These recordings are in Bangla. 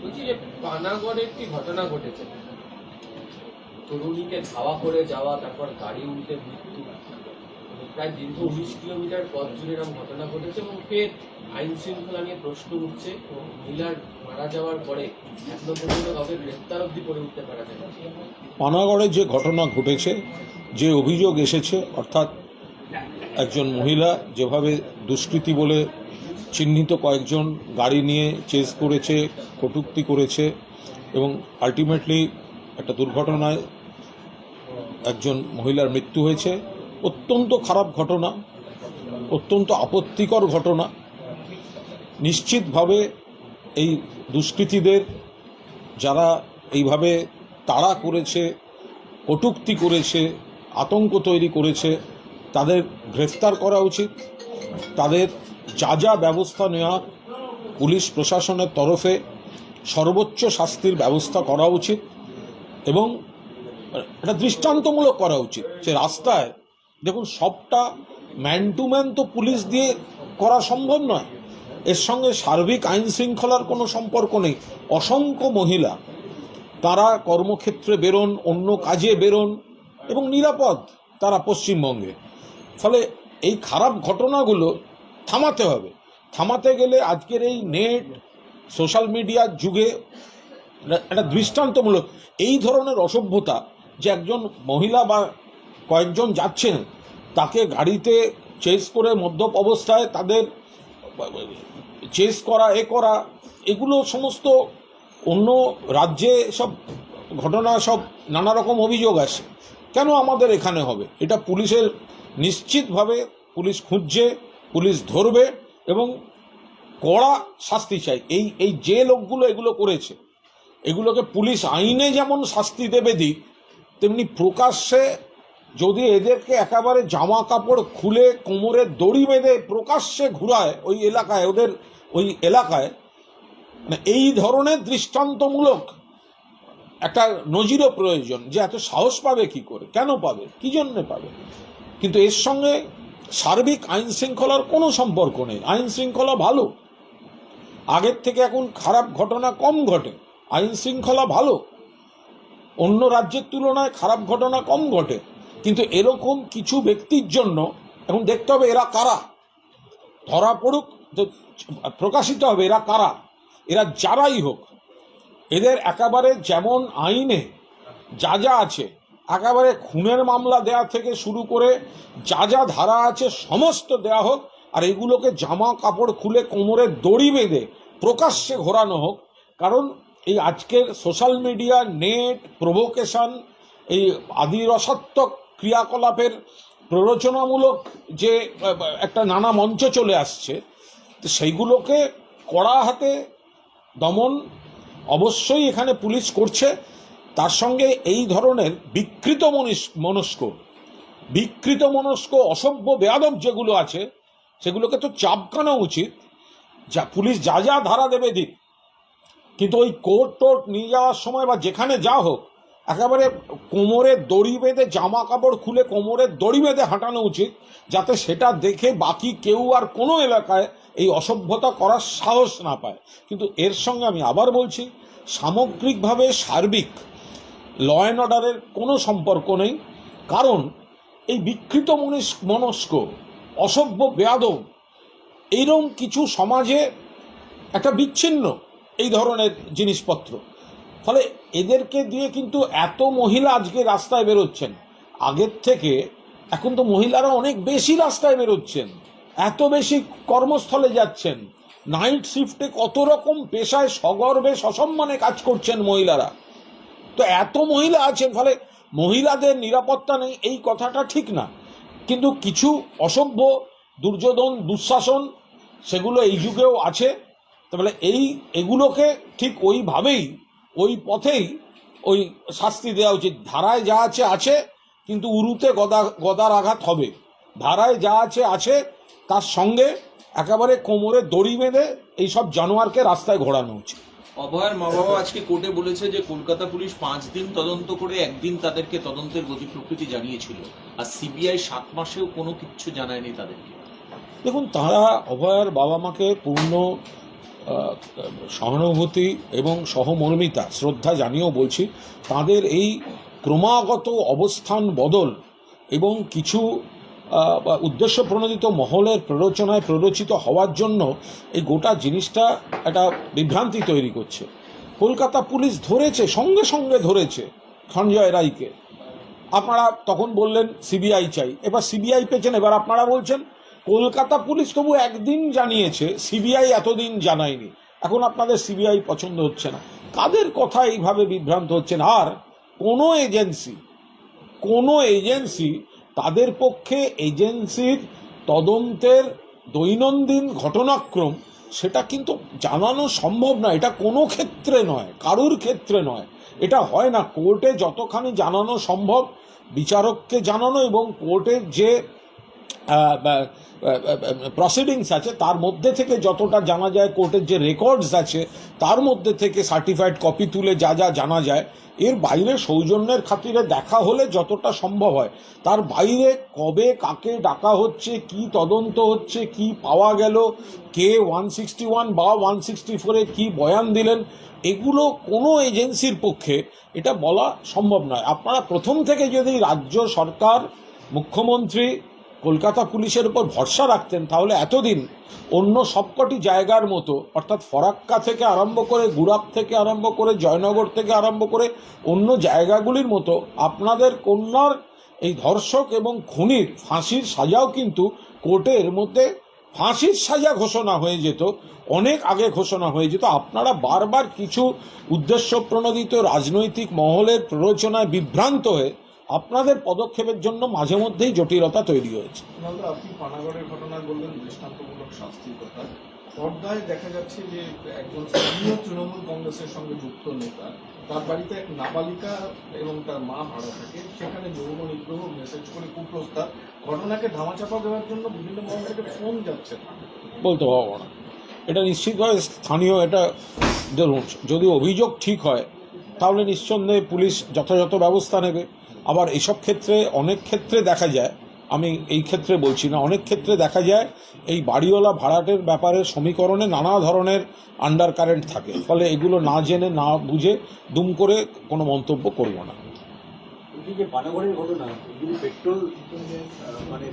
বলছি যে পানাগড়ে একটি ঘটনা ঘটেছে। তরুণীকে ধাওয়া করে যাওয়া তারপর গাড়ি উল্টে মৃত্যু। প্রায় দীর্ঘ উনিশ কিলোমিটার পথ জুড়ে এরকম ঘটনা ঘটেছে এবং ফের আইন শৃঙ্খলা নিয়ে প্রশ্ন উঠছে। মহিলার মারা যাওয়ার পরে এখনও পর্যন্ত কাউকে গ্রেপ্তার অব্দি করে উঠতে পারা যায় পানাগড়ে যে ঘটনা ঘটেছে যে অভিযোগ এসেছে অর্থাৎ একজন মহিলা যেভাবে দুষ্কৃতী বলে চিহ্নিত কয়েকজন গাড়ি নিয়ে চেস করেছে, কটূক্তি করেছে এবং আলটিমেটলি একটা দুর্ঘটনায় একজন মহিলার মৃত্যু হয়েছে। অত্যন্ত খারাপ ঘটনা, অত্যন্ত আপত্তিকর ঘটনা। নিশ্চিতভাবে এই দুষ্কৃতীদের যারা এইভাবে তাড়া করেছে, কটুক্তি করেছে, আতঙ্ক তৈরি করেছে, তাদের গ্রেফতার করা উচিত। তাদের যা যা ব্যবস্থা নেওয়া পুলিশ প্রশাসনের তরফে সর্বোচ্চ শাস্তির ব্যবস্থা করা উচিত এবং এটা দৃষ্টান্তমূলক করা উচিত যে রাস্তায়, দেখুন, সবটা ম্যান টু ম্যান তো পুলিশ দিয়ে করা সম্ভব নয়। এর সঙ্গে সার্বিক আইন শৃঙ্খলার কোনো সম্পর্ক নেই। অসংখ্য মহিলা, তারা কর্মক্ষেত্রে বেরোন, অন্য কাজে বেরোন এবং নিরাপদ তারা পশ্চিমবঙ্গে। ফলে এই খারাপ ঘটনাগুলো থামাতে হবে। থামাতে গেলে আজকের এই নেট, সোশ্যাল মিডিয়ার যুগে একটা দৃষ্টান্তমূলক, এই ধরনের অসভ্যতা যে একজন মহিলা বা কয়েকজন যাচ্ছেন, তাকে গাড়িতে চেস করে মদ্যপ অবস্থায় তাদের চেস করা, এ করা, এগুলো সমস্ত অন্য রাজ্যে সব ঘটনা, সব নানা রকম অভিযোগ আসে। কেন আমাদের এখানে হবে? এটা পুলিশের নিশ্চিতভাবে পুলিশ খুঁজছে। পুলিশ ধরবে এবং কড়া শাস্তি চাই। এই এই যে লোকগুলো এগুলো করেছে, এগুলোকে পুলিশ আইনে যেমন শাস্তি দেবে দিক, তেমনি প্রকাশ্যে যদি এদেরকে একেবারে জামা কাপড় খুলে কোমরে দড়ি বেঁধে প্রকাশ্যে ঘুরায় ওই এলাকায়, ওদের ওই এলাকায় মানে এই ধরনের দৃষ্টান্তমূলক একটা নজিরও প্রয়োজন যে এত সাহস পাবে কি করে, কেন পাবে, কি জন্যে পাবে? কিন্তু এর সঙ্গে সার্বিক আইন শৃঙ্খলার কোনো সম্পর্ক নেই। আইন শৃঙ্খলা ভালো। আগের থেকে এখন খারাপ ঘটনা কম ঘটে। আইন শৃঙ্খলা ভালো। অন্য রাজ্যের তুলনায় খারাপ ঘটনা কম ঘটে। কিন্তু এরকম কিছু ব্যক্তির জন্য এখন দেখতে হবে এরা কারা। ধরা পড়ুক প্রকাশিত হবে এরা কারা। এরা যারাই হোক। এদের একেবারে যেমন আইনে যা যা আছে একেবারে খুনের মামলা দেয়া থেকে শুরু করে যা যা ধারা আছে সমস্ত দেয়া হোক, আর এগুলোকে জামা কাপড় খুলে কোমরে দড়ি বেঁধে প্রকাশ্যে ঘোরানো হোক। কারণ এই আজকের সোশ্যাল মিডিয়া নেট প্রভোকেশন, এই আদি রসাত্মক ক্রিয়াকলাপের প্ররোচনামূলক যে, একটা নানা মঞ্চ চলে আসছে, তো সেইগুলোকে কড়া হাতে দমন অবশ্যই এখানে পুলিশ করছে। তার সঙ্গে এই ধরনের বিকৃত মনিস- মনস্ক, বিকৃত মনস্ক, অসভ্য, বেয়াদব যেগুলো আছে, সেগুলোকে তো চাপকানো উচিত। যা পুলিশ যা যা ধারা দেবে দিক। কিন্তু ওই কোর্ট টোর্ট নিয়ে যাওয়ার সময় বা যেখানে যা হোক, একেবারে কোমরে দড়ি বেঁধে জামা কাপড় খুলে কোমরে দড়ি বেঁধে হাঁটানো উচিত, যাতে সেটা দেখে বাকি কেউ আর কোনো এলাকায় এই অসভ্যতা করার সাহস না পায়। কিন্তু এর সঙ্গে আমি আবার বলছি, সামগ্রিকভাবে সার্বিক ল অ্যান্ড অর্ডারের কোনো সম্পর্ক নেই। কারণ এই বিকৃত মনস মনস্ক, অসভ্য, বেয়াদব এইরকম কিছু সমাজে একটা বিচ্ছিন্ন এই ধরনের জিনিসপত্র। ফলে এদেরকে দিয়ে কিন্তু এত মহিলা আজকে রাস্তায় বেরোচ্ছেন। আগের থেকে এখন তো মহিলারা অনেক বেশি রাস্তায় বেরোচ্ছেন। এত বেশি কর্মস্থলে যাচ্ছেন। নাইট শিফটে কত রকম পেশায় সগর্বে, সসম্মানে কাজ করছেন মহিলারা। তো এত মহিলা আছেন, ফলে মহিলাদের নিরাপত্তা নেই, এই কথাটা ঠিক না। কিন্তু কিছু অসভ্য, দুর্যোধন, দুঃশাসন, সেগুলো এই যুগেও আছে। তাহলে এই, এগুলোকে ঠিক ওইভাবেই, ওই পথেই ওই শাস্তি দেওয়া উচিত। ধারায় যা আছে আছে, কিন্তু উরুতে গদা, গদার আঘাত হবে। ধারায় যা আছে আছে, তার সঙ্গে একেবারে কোমরে দড়ি বেঁধে এইসব জানোয়ারকে রাস্তায় ঘোরানো উচিত। অভয়ের মা বাবা আজকে কোর্টে বলেছে যে কলকাতা পুলিশ পাঁচ দিন তদন্ত করে একদিন তাদেরকে তদন্তের গতি প্রকৃতি জানিয়েছিল। আর সিবিআই সাত মাসেও কোনো কিচ্ছু জানায়নি তাদেরকে। দেখুন, তারা অভয়ের বাবা মাকে পূর্ণ সহানুভূতি এবং সহমর্মিতা, শ্রদ্ধা জানিয়েও বলছি, তাদের এই ক্রমাগত অবস্থান বদল এবং কিছু উদ্দেশ্য প্রণোদিত মহলের প্ররোচনায় প্ররোচিত হওয়ার জন্য এই গোটা জিনিসটা একটা বিভ্রান্তি তৈরি করছে। কলকাতা পুলিশ ধরেছে, সঙ্গে সঙ্গে ধরেছে সঞ্জয় রায়কে। আপনারা তখন বললেন, সিবিআই চাই। এবার সিবিআই পেয়েছেন, এবার আপনারা বলছেন, কলকাতা পুলিশ তবু একদিন জানিয়েছে, সিবিআই এতদিন জানায়নি। এখন আপনাদের সিবিআই পছন্দ হচ্ছে না। কাদের কথা এইভাবে বিভ্রান্ত হচ্ছেন? আর কোনো এজেন্সি কোনো এজেন্সি তাদের পক্ষে এজেন্সির তদন্তের দৈনন্দিন ঘটনাক্রম সেটা কিন্তু জানানো সম্ভব না এটা কোনো ক্ষেত্রে নয়, কারুর ক্ষেত্রে নয়। এটা হয় না। কোর্টে যতখানি জানানো সম্ভব, বিচারককে জানানো এবং কোর্টের যে প্রসিডিংস আছে, তার মধ্যে থেকে যতটা জানা যায় কোর্টের যে রেকর্ডস আছে, তার মধ্যে থেকে সার্টিফাইড কপি তুলে যা যা জানা যায়, এর বাইরে সৌজন্যের খাতিরে দেখা হলে যতটা সম্ভব হয়। তার বাইরে কবে কাকে ডাকা হচ্ছে, কি তদন্ত হচ্ছে, কি পাওয়া গেল, কে ওয়ান সিক্সটি ওয়ান বা ওয়ান সিক্সটি ফোরে কী বয়ান দিলেন, এগুলো কোনো এজেন্সির পক্ষে এটা বলা সম্ভব নয়। আপনারা প্রথম থেকে যদি রাজ্য সরকার, মুখ্যমন্ত্রী কলকাতা পুলিশের উপর ভরসা রাখতেন, তাহলে এতদিন অন্য সবকটি জায়গার মতো, অর্থাৎ ফরাক্কা থেকে আরম্ভ করে গুড়াপ থেকে আরম্ভ করে জয়নগর থেকে আরম্ভ করে অন্য জায়গাগুলির মতো, আপনাদের কন্যার এই ধর্ষক এবং খুনির ফাঁসির সাজাও কিন্তু কোর্টের মধ্যে ফাঁসির সাজা ঘোষণা হয়ে যেত, অনেক আগে ঘোষণা হয়ে যেত। আপনারা বারবার কিছু উদ্দেশ্য প্রণোদিত রাজনৈতিক মহলের প্ররোচনায় বিভ্রান্ত হয়ে আপনাদের পদক্ষেপের জন্য মাঝে মধ্যেই জটিলতা তৈরি হয়েছে। আপনি পানাগড়ের ঘটনা বললেন দৃষ্টান্তমূলক শাস্তির কথা। খড়দায় দেখা যাচ্ছে যে একজন স্থানীয় তৃণমূল কংগ্রেসের সঙ্গে যুক্ত নেতা তার বাড়িতে এক নাবালিকা এবং তার মা ভাড়া থাকে। সেখানে যৌন নিগ্রহ মেসেজ করে কুপ্রস্তাব। ঘটনাকে ধামাচাপা দেওয়ার জন্য বিভিন্ন মহল থেকে ফোন যাচ্ছে। বলতে পারব না। এটা নিশ্চিতভাবে স্থানীয় এটা ধরুন যদি অভিযোগ ঠিক হয় তাহলে নিঃসন্দেহে পুলিশ যথাযথ ব্যবস্থা নেবে। আবার এসব ক্ষেত্রে অনেক ক্ষেত্রে দেখা যায় আমি এই ক্ষেত্রে বলছি না অনেক ক্ষেত্রে দেখা যায় এই বাড়িওয়ালা ভাড়াটের ব্যাপারে সমীকরণে নানা ধরনের আন্ডার কারেন্ট থাকে। ফলে এগুলো না জেনে না বুঝে দুম করে কোনো মন্তব্য করব না। যে পানাগড়ের ঘটনা এগুলি পেট্রোল মানে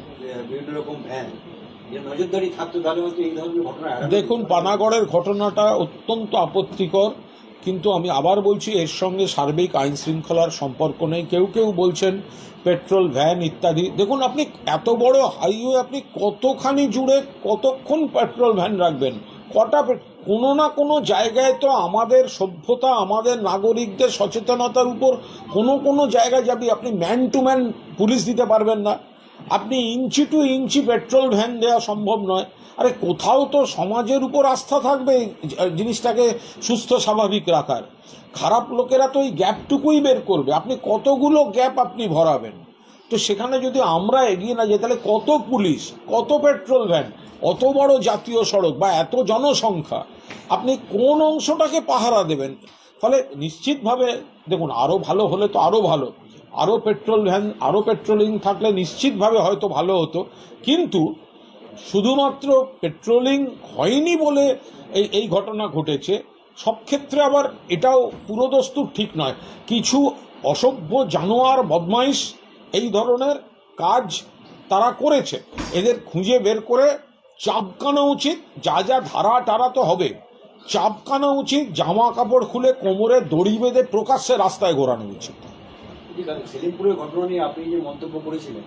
বিভিন্ন রকম ভ্যান নজরদারি থাকতো তাহলে এই ধরনের ঘটনা দেখুন পানাগড়ের ঘটনাটা অত্যন্ত আপত্তিকর। কিন্তু আমি আবার বলছি, এর সঙ্গে সার্বিক আইন শৃঙ্খলার সম্পর্ক নেই। কেউ কেউ বলছেন পেট্রোল, ভ্যান ইত্যাদি। দেখুন, আপনি এত বড় হাইওয়ে, আপনি কতখানি জুড়ে কতক্ষণ পেট্রোল, ভ্যান রাখবেন? কটা কোনো না কোনো জায়গায় তো আমাদের সভ্যতা, আমাদের নাগরিকদের সচেতনতার উপর কোনো কোনো জায়গায় যাবি, আপনি ম্যান টু ম্যান পুলিশ দিতে পারবেন না। আপনি inch to inch petrol van দেওয়া সম্ভব নয়। আরে কোথাও তো সমাজের উপর আস্থা থাকবে জিনিসটাকে সুস্থ, স্বাভাবিক রাখার। খারাপ লোকেরা তো ওই গ্যাপটুকুই বের করবে। আপনি কতগুলো গ্যাপ আপনি ভরাবেন? তো সেখানে যদি আমরা এগিয়ে না যাই, তাহলে কত পুলিশ, কত পেট্রোল ভ্যান অত বড় জাতীয় সড়ক বা এত জনসংখ্যা? আপনি কোন অংশটাকে পাহারা দেবেন? ফলে নিশ্চিতভাবে দেখুন আরও ভালো হলে তো আরও ভালো। আরও পেট্রোল ভ্যান আরও পেট্রোলিং থাকলে নিশ্চিতভাবে হয়তো ভালো হতো। কিন্তু শুধুমাত্র পেট্রোলিং হয়নি বলে এই এই ঘটনা ঘটেছে। সব ক্ষেত্রে আবার এটাও পুরোদস্তুর ঠিক নয়। কিছু অসভ্য জানোয়ার, বদমাইশ এই ধরনের কাজ তারা করেছে। এদের খুঁজে বের করে চাপকানো উচিত, যা যা ধারা টারা তো হবে। চাপকানো উচিত, জামা কাপড় খুলে কোমরে দড়ি বেঁধে প্রকাশ্যে রাস্তায় ঘোরানো উচিত। সেলিমপুরের ঘটনা নিয়ে আপনি যে মন্তব্য করেছিলেন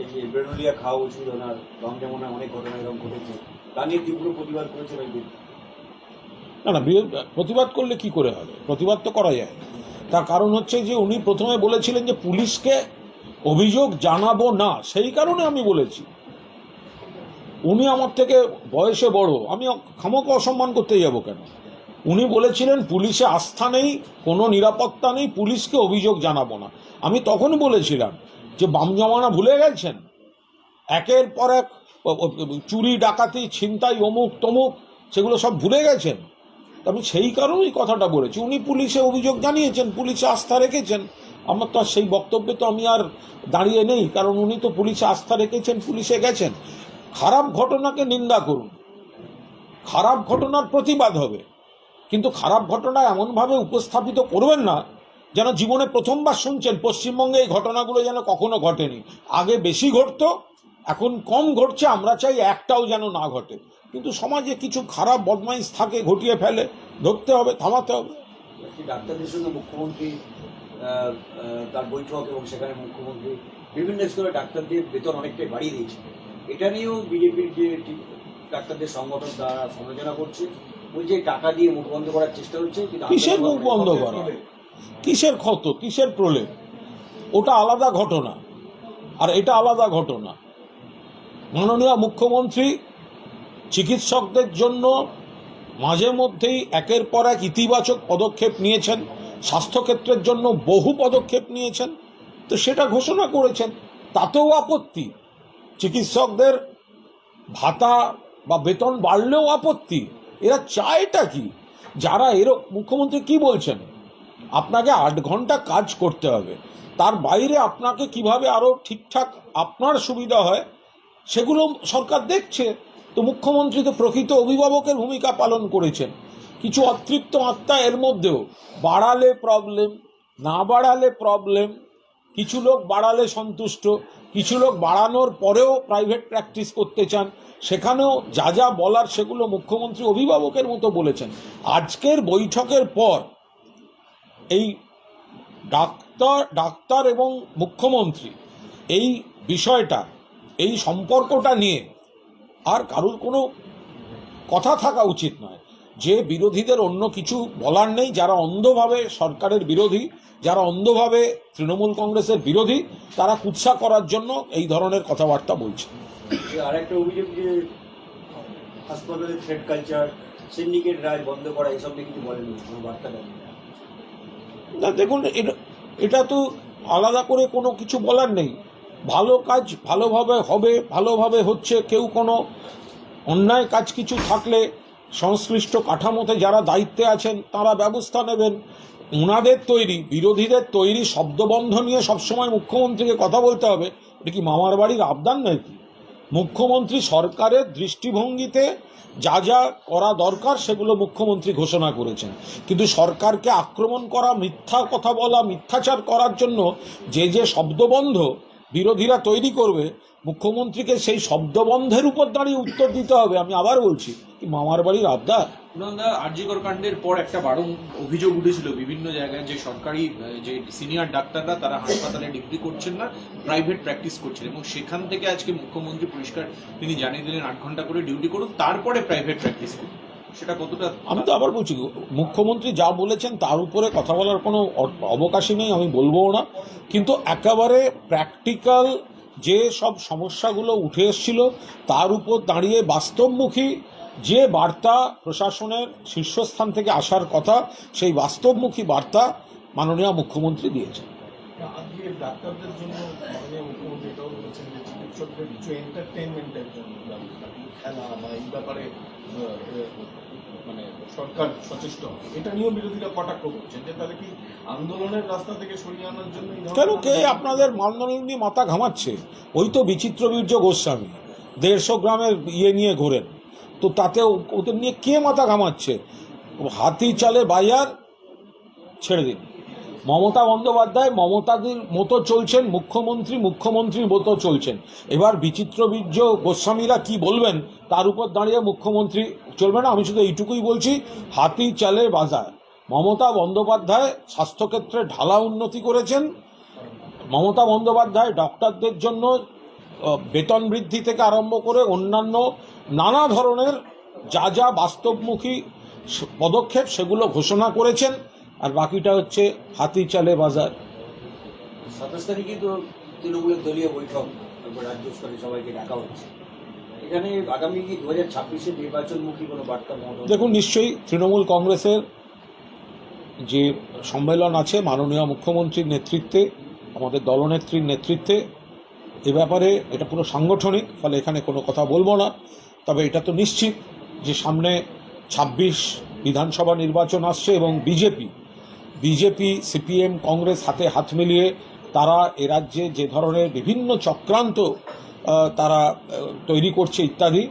এই যে বেরোলিয়া খাওয়া উচিত ওনার রং যেমন অনেক ঘটনা এরকম ঘটেছে, তা নিয়ে তীব্র প্রতিবাদ করেছেন একদিন? না না প্রতিবাদ করলে কি করে হবে? প্রতিবাদ তো করা যায়। তার কারণ হচ্ছে যে উনি প্রথমে বলেছিলেন যে পুলিশকে অভিযোগ জানাব না, সেই কারণে আমি বলেছি। উনি আমার থেকে বয়সে বড়, আমি খামোকে অসম্মান করতে যাব কেন? উনি বলেছিলেন, পুলিশে আস্থা নেই, কোনো নিরাপত্তা নেই, পুলিশকে অভিযোগ জানাব না। আমি তখন বলেছিলাম যে, বাম জমানা ভুলে গেছেন? একের পর এক চুরি, ডাকাতি, ছিনতাই, অমুক, তমুক, সেগুলো সব ভুলে গেছেন? আমি সেই কারণেই কথাটা বলেছি। উনি পুলিশে অভিযোগ জানিয়েছেন, পুলিশে আস্থা রেখেছেন। আমার তো আর সেই বক্তব্যে তো আমি আর দাঁড়িয়ে নেই, কারণ উনি তো পুলিশে আস্থা রেখেছেন, পুলিশে গেছেন। খারাপ ঘটনাকে নিন্দা করুন। খারাপ ঘটনার প্রতিবাদ হবে। কিন্তু খারাপ ঘটনা এমনভাবে উপস্থাপিত করবেন না যেন জীবনে প্রথমবার শুনছেন পশ্চিমবঙ্গে এই ঘটনাগুলো যেন কখনো ঘটেনি। আগে বেশি ঘটতো, এখন কম ঘটছে, আমরা চাই একটাও যেন না ঘটে। কিন্তু সমাজে কিছু খারাপ বদমাইশ থাকে, ঘটিয়ে ফেলে, ধরতে হবে, থামাতে হবে। ডাক্তারদের সঙ্গে মুখ্যমন্ত্রী তার বৈঠক এবং সেখানে মুখ্যমন্ত্রী বিভিন্ন স্তরে ডাক্তারদের বেতন অনেকটাই বাড়িয়ে দিয়েছে। এটা নিয়েও বিজেপির যে ডাক্তারদের সংগঠন তারা সমালোচনা করছে। বলছে টাকা দিয়ে মুখ বন্ধ করার চেষ্টা হচ্ছে কিসের মুখ বন্ধ করা? কিসের ক্ষত? কিসের প্রলেপ? ওটা আলাদা ঘটনা। আর এটা আলাদা ঘটনা। মাননীয় মুখ্যমন্ত্রী চিকিৎসকদের জন্য মাঝে মধ্যেই একের পর এক ইতিবাচক পদক্ষেপ নিয়েছেন স্বাস্থ্যক্ষেত্রের জন্য বহু পদক্ষেপ নিয়েছেন তো সেটা ঘোষণা করেছেন। তাতেও আপত্তি। চিকিৎসকদের ভাতা বা বেতন বাড়লেও আপত্তি। এরা চায়টা কি? যারা এরও মুখ্যমন্ত্রী কি বলছেন? আপনাকে আট ঘণ্টা কাজ করতে হবে। তার বাইরে আপনাকে কীভাবে আরও ঠিকঠাক আপনার সুবিধা হয়, সেগুলো সরকার দেখছে। তো মুখ্যমন্ত্রী তো প্রকৃত অভিভাবকের ভূমিকা পালন করেছেন। কিছু অতৃপ্ত আত্মা এর মধ্যেও। বাড়ালে প্রবলেম না বাড়ালে প্রবলেম কিছু লোক বাড়ালে সন্তুষ্ট, কিছু লোক বাড়ানোর পরেও প্রাইভেট প্র্যাকটিস করতে চান। সেখানেও যা যা বলার সেগুলো মুখ্যমন্ত্রী অভিভাবকের মতো বলেছেন। আজকের বৈঠকের পর এই ডাক্তার ডাক্তার এবং মুখ্যমন্ত্রী এই বিষয়টা, এই সম্পর্কটা নিয়ে আর কারুর কোনো কথা থাকা উচিত নয়। যে বিরোধীদের অন্য কিছু বলার নেই যারা অন্ধভাবে সরকারের বিরোধী যারা অন্ধভাবে তৃণমূল কংগ্রেসের বিরোধী তারা কুৎসা করার জন্য এই ধরনের কথাবার্তা বলছে। আর একটা অভিযোগ যে হাসপাতালের থ্রেড কালচার সিন্ডিকেট রাজ বন্ধ করা এসব নিয়ে কিছু বলেন কোনো বার্তা না দেখুন এটা তো আলাদা করে কোনো কিছু বলার নেই। ভালো কাজ ভালোভাবে হবে ভালোভাবে হচ্ছে কেউ কোনো অন্যায় কাজ কিছু থাকলে সংশ্লিষ্ট কাঠামোতে যারা দায়িত্বে আছেন, তারা ব্যবস্থা নেবেন। ওনাদের তৈরি, বিরোধীদের তৈরি শব্দবন্ধ নিয়ে সবসময় মুখ্যমন্ত্রীকে কথা বলতে হবে। এটা কি মামার বাড়ির আবদান নাকি? মুখ্যমন্ত্রী সরকারের দৃষ্টিভঙ্গিতে যা যা করা দরকার সেগুলো মুখ্যমন্ত্রী ঘোষণা করেছেন। কিন্তু সরকারকে আক্রমণ করা, মিথ্যা কথা বলা, মিথ্যাচার করার জন্য যে যে শব্দবন্ধ বিরোধীরা তৈরি করবে মুখ্যমন্ত্রীকে সেই শব্দবন্ধের উপর দাঁড়িয়ে উত্তর দিতে হবে আমি আবার বলছি কি মামার বাড়ির আবদার? পুনন্দা আরজিকর কাণ্ডের পর একটা বারং অভিযোগ উঠেছিল বিভিন্ন জায়গায় যে সরকারি যে সিনিয়র ডাক্তাররা তারা হাসপাতালে ডিগ্রি করছেন না প্রাইভেট প্র্যাকটিস করছেন এবং সেখান থেকে আজকে মুখ্যমন্ত্রী পরিষ্কার তিনি জানিয়ে দিলেন আট ঘণ্টা করে ডিউটি করুন তারপরে প্রাইভেট প্র্যাকটিস করুন। সেটা কতটা আমি তো আবার বলছি মুখ্যমন্ত্রী যা বলেছেন তার উপরে কথা বলার কোনো অবকাশই নেই আমি বলব না। কিন্তু একেবারে প্র্যাকটিক্যাল যে সব সমস্যাগুলো উঠে এসছিল তার উপর দাঁড়িয়ে বাস্তবমুখী যে বার্তা প্রশাসনের শীর্ষস্থান থেকে আসার কথা, সেই বাস্তবমুখী বার্তা মাননীয় মুখ্যমন্ত্রী দিয়েছেন আজকে ডাক্তারদের জন্য মাননীয় মুখ্যমন্ত্রী এটাও বলেছেন চিকিৎসকদের কিছু এন্টারটেনমেন্টের জন্য ব্যবস্থা খেলা বা এই ব্যাপারে মানে সরকার সচেষ্ট। এটা নিয়েও বিরোধীরা কটাক্ষ করছেন যে তাহলে কি আন্দোলনের রাস্তা থেকে সরিয়ে আনার জন্য কেন কে আপনাদের নিয়ে মাথা ঘামাচ্ছে? ওই তো বিচিত্র বীর্য গোস্বামী। দেড়শো গ্রামের ইয়ে নিয়ে ঘোরেন। তো তাতে ওদের নিয়ে কে মাথা ঘামাচ্ছে? হাতি চালে বাজার ছেড়ে দিন। মমতা বন্দ্যোপাধ্যায় মমতাদির মতো চলছেন, মুখ্যমন্ত্রী মুখ্যমন্ত্রীর মতো চলছেন। এবার বিচিত্র বীর্য গোস্বামীরা কি বলবেন, তার উপর দাঁড়িয়ে মুখ্যমন্ত্রী চলবে না, আমি শুধু এইটুকুই বলছি, হাতি চালে বাজার। মমতা বন্দ্যোপাধ্যায় স্বাস্থ্যক্ষেত্রে ঢালা উন্নতি করেছেন। মমতা বন্দ্যোপাধ্যায় ডক্টরদের জন্য বেতন বৃদ্ধি থেকে আরম্ভ করে অন্যান্য নানা ধরনের যা যা বাস্তবমুখী পদক্ষেপ সেগুলো ঘোষণা করেছেন। আর বাকিটা হচ্ছে হাতি চালে বাজার। সাতাশ তারিখে তো তৃণমূলের দলীয় বৈঠক রাজ্য স্তরে সবাইকে ডাকা হচ্ছে। এখানে আগামী কি দু হাজার ছাব্বিশে নির্বাচনমুখী কোনো বার্তা দেখুন নিশ্চয়ই তৃণমূল কংগ্রেসের যে সম্মেলন আছে মাননীয় মুখ্যমন্ত্রীর নেতৃত্বে আমাদের দলনেত্রীর নেতৃত্বে এ ব্যাপারে এটা পুরো সাংগঠনিক ফলে এখানে কোনো কথা বলব না। তবে এটা তো নিশ্চিত যে সামনে ছাব্বিশ বিধানসভা নির্বাচন আসছে এবং বিজেপি বিজেপি, সিপিএম, কংগ্রেস হাতে হাত মিলিয়ে তারা এ রাজ্যে যে ধরনের বিভিন্ন চক্রান্ত তারা তৈরি করছে ইত্যাদি,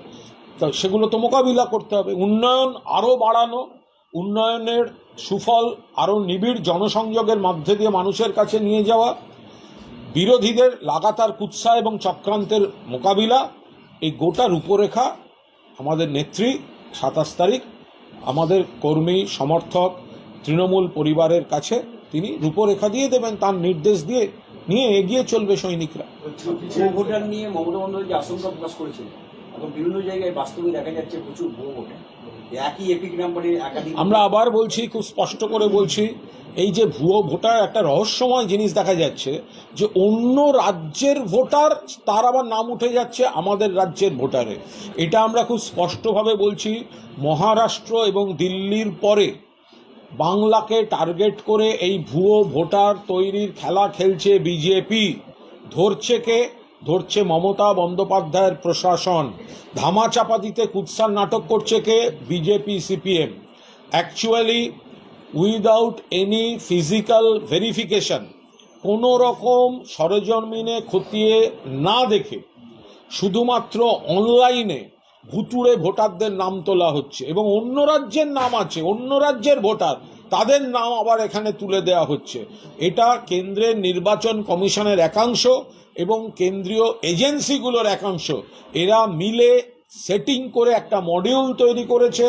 তো সেগুলো তো মোকাবিলা করতে হবে। উন্নয়ন আরও বাড়ানো, উন্নয়নের সুফল আরও নিবিড় জনসংযোগের মধ্যে দিয়ে মানুষের কাছে নিয়ে যাওয়া, বিরোধীদের লাগাতার কুৎসা এবং চক্রান্তের মোকাবিলা, এই গোটা রূপরেখা আমাদের নেত্রী সাতাশ তারিখ, আমাদের কর্মী, সমর্থক তৃণমূল পরিবারের কাছে তিনি রূপরেখা দিয়ে দেবেন তার নির্দেশ দিয়ে নিয়ে এগিয়ে চলবে সৈনিকরা। ভোটার নিয়ে মমতা বন্দ্যোপাধ্যায় আশঙ্কা প্রকাশ এখন বিভিন্ন জায়গায় বাস্তবে দেখা যাচ্ছে প্রচুর ভুয়ো ভোটার একই এপিক নাম্বারে আমরা আবার বলছি খুব স্পষ্ট করে বলছি এই যে ভুয়ো ভোটার একটা রহস্যময় জিনিস দেখা যাচ্ছে যে অন্য রাজ্যের ভোটার তার আবার নাম উঠে যাচ্ছে আমাদের রাজ্যের ভোটারে। এটা আমরা খুব স্পষ্টভাবে বলছি মহারাষ্ট্র এবং দিল্লির পরে বাংলাকে টার্গেট করে এই ভুয়ো ভোটার তৈরির খেলা খেলছে বিজেপি। ধরছে কে? ধরছে মমতা বন্দ্যোপাধ্যায়ের প্রশাসন। ধামাচাপা দিতে কুৎসার নাটক করছে কে? BJP CPM. Actually without any physical verification কোনো রকম সরজমিনে খতিয়ে না দেখে, শুধুমাত্র অনলাইনে ভুতুড়ে ভোটারদের নাম তোলা হচ্ছে এবং অন্য রাজ্যের নাম আছে, অন্য রাজ্যের ভোটার, তাদের নাম আবার এখানে তুলে দেওয়া হচ্ছে। এটা কেন্দ্রের নির্বাচন কমিশনের একাংশ এবং কেন্দ্রীয় এজেন্সিগুলোর একাংশ। এরা মিলে সেটিং করে একটা মডিউল তৈরি করেছে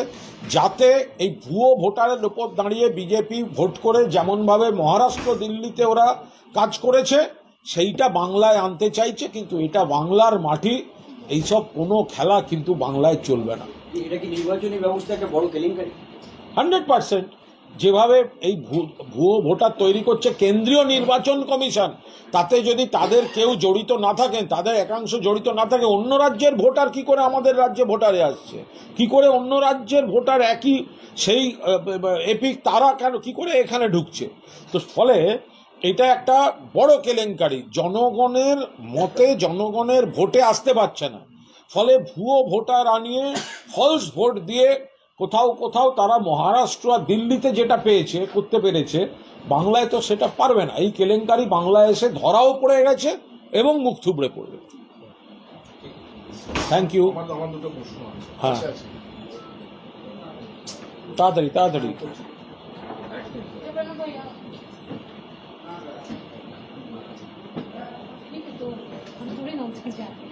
যাতে এই ভুয়ো ভোটারের উপর দাঁড়িয়ে বিজেপি ভোট করে যেমনভাবে মহারাষ্ট্র, দিল্লিতে ওরা কাজ করেছে, সেইটা বাংলায় আনতে চাইছে, কিন্তু এটা বাংলার মাটি। এইসব কোনো খেলা কিন্তু বাংলায় চলবে না। এটা কি নির্বাচনী ব্যবস্থা একটা বড় কেলেঙ্কারি? Hundred percent. যেভাবে এই ভু- ভুয়ো ভোটার তৈরি করছে কেন্দ্রীয় নির্বাচন কমিশন তাতে যদি তাদের কেউ জড়িত না থাকেন তাদের একাংশ জড়িত না থাকে অন্য রাজ্যের ভোটার কি করে আমাদের রাজ্যে ভোটারে আসছে? কি করে অন্য রাজ্যের ভোটার একই সেই এপিক তারা কেন কি করে এখানে ঢুকছে? তো ফলে এটা একটা বড় কেলেঙ্কারি। জনগণের মতে জনগণের ভোটে আসতে পারছে না। ফলে ভুয়ো ভোটার আনিয়ে ফলস ভোট দিয়ে কোথাও কোথাও তারা মহারাষ্ট্র আর দিল্লিতে যেটা পেয়েছে করতে পেরেছে বাংলায় তো সেটা পারবে না। এই কেলেঙ্কারি বাংলায় এসে ধরাও পড়ে গেছে এবং মুখ থুবড়ে পড়বে। থ্যাংক ইউ আমার আমার দুটো প্রশ্ন আছে। হ্যাঁ। তাড়াতাড়ি তাড়াতাড়ি। বলছি যাবে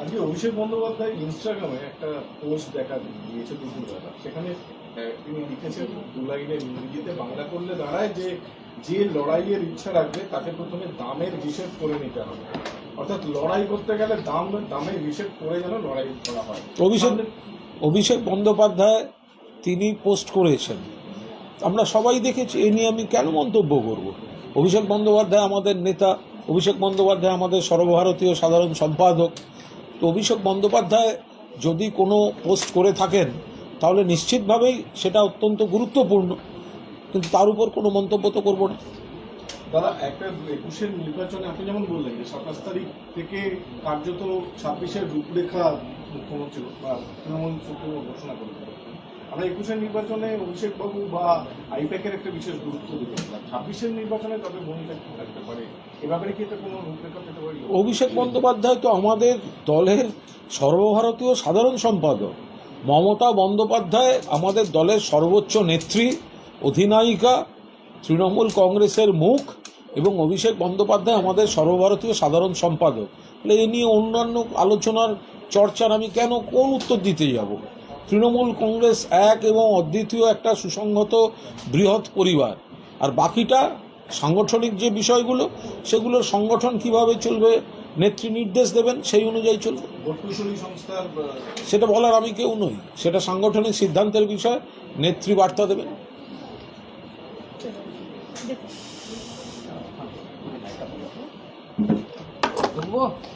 আজকে অভিষেক বন্দ্যোপাধ্যায় ইনস্টাগ্রামে একটা পোস্ট দেখা দিয়েছে দুপুরবেলা সেখানে তিনি লিখেছেন দু লাইনে ইংরেজিতে বাংলা করলে দাঁড়ায় যে যে লড়াইয়ের ইচ্ছা রাখবে তাকে প্রথমে দামের হিসেব করে নিতে হবে। অর্থাৎ লড়াই করতে গেলে দাম, দামের হিসেব করে লড়াই করা হয়। অভিষেক অভিষেক বন্দ্যোপাধ্যায় তিনি পোস্ট করেছেন। আমরা সবাই দেখেছি, এ নিয়ে আমি কেন মন্তব্য করব? অভিষেক বন্দ্যোপাধ্যায় আমাদের নেতা, অভিষেক বন্দ্যোপাধ্যায় আমাদের সর্বভারতীয় সাধারণ সম্পাদক। তো অভিষেক বন্দ্যোপাধ্যায় যদি কোনো পোস্ট করে থাকেন, তাহলে নিশ্চিতভাবেই সেটা অত্যন্ত গুরুত্বপূর্ণ। কিন্তু তার উপর কোনো মন্তব্য তো করব না। দাদা একটা একুশের নির্বাচনে আপনি যেমন বললেন যে সাতাশ তারিখ থেকে কার্যত ছাব্বিশের রূপরেখা মুখ্যমন্ত্রী বা তৃণমূল সুপ্রিমো ঘোষণা করে। আমরা একুশের নির্বাচনে অভিষেক বাবু বা আইপ্যাকের একটা বিশেষ গুরুত্ব দিতে ছাব্বিশের নির্বাচনে তাদের ভূমিকা কি থাকতে পারে? এ ব্যাপারে কি কোনো রূপরেখা পেতে পারি? অভিষেক বন্দ্যোপাধ্যায় তো আমাদের দলের সর্বভারতীয় সাধারণ সম্পাদক। মমতা বন্দ্যোপাধ্যায় আমাদের দলের সর্বোচ্চ নেত্রী, অধিনায়িকা, তৃণমূল কংগ্রেসের মুখ এবং অভিষেক বন্দ্যোপাধ্যায় আমাদের সর্বভারতীয় সাধারণ সম্পাদক। তাহলে এ নিয়ে অন্যান্য আলোচনার চর্চার আমি কেন কোন উত্তর দিতে যাব? তৃণমূল কংগ্রেস এক এবং অদ্বিতীয় একটা সুসংহত বৃহৎ পরিবার। আর বাকিটা সাংগঠনিক যে বিষয়গুলো সেগুলোর সংগঠন কীভাবে চলবে নেত্রী নির্দেশ দেবেন সেই অনুযায়ী চলবে। সেটা বলার আমি কেউ নই। সেটা সাংগঠনিক সিদ্ধান্তের বিষয় নেত্রী বার্তা দেবেন। 服